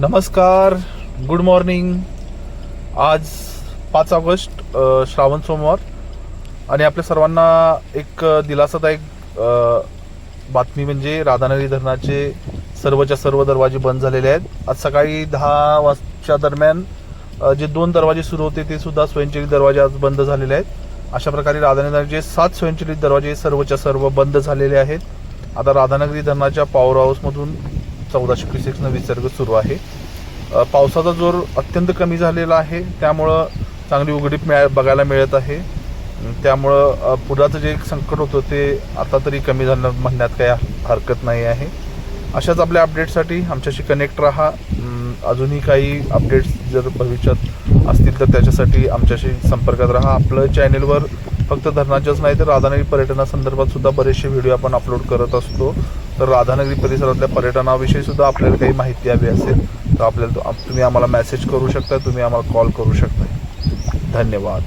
नमस्कार good morning आज पाच ऑगस्ट श्रावण सोमवार. आणि आपल्या सर्वांना एक दिलासादायक बातमी म्हणजे राधानगरी धरणाचे सर्वच्या सर्व दरवाजे बंद झालेले आहेत. आज सकाळी दहा वाजच्या दरम्यान जे दोन दरवाजे सुरू होते ते सुद्धा स्वयंचलित दरवाजे आज बंद झालेले आहेत. अशा प्रकारे राधानगरीचे सात स्वयंचलित दरवाजे सर्वच्या सर्व बंद झालेले आहेत. आता राधानगरी धरणाच्या पॉवर हाऊसमधून चौदाशे क्रिसेक्सनं विसर्ग सुरू आहे. पावसाचा जोर अत्यंत कमी झालेला आहे. त्यामुळं चांगली उघडीप मिळा बघायला मिळत आहे. त्यामुळं पुराचं जे एक संकट होतं ते आता तरी कमी झालं म्हणण्यात काही हरकत नाही आहे. अशाच आपल्या अपडेटसाठी आमच्याशी कनेक्ट राहा. अजूनही काही अपडेट्स जर भविष्यात असतील तर त्याच्यासाठी आमच्याशी संपर्कात राहा. आपलं चॅनेलवर फक्त धरणाच्याच नाही तर राधानगरी पर्यटनासंदर्भात सुद्धा बरेचसे व्हिडिओ आपण अपलोड करत असतो. तर राधानगरी परिसरातल्या पर्यटनाविषयी सुद्धा आपल्याला काही माहिती हवी असेल तर आपल्याला तुम्ही आम्हाला मेसेज करू शकता तुम्ही आम्हाला कॉल करू शकता. धन्यवाद.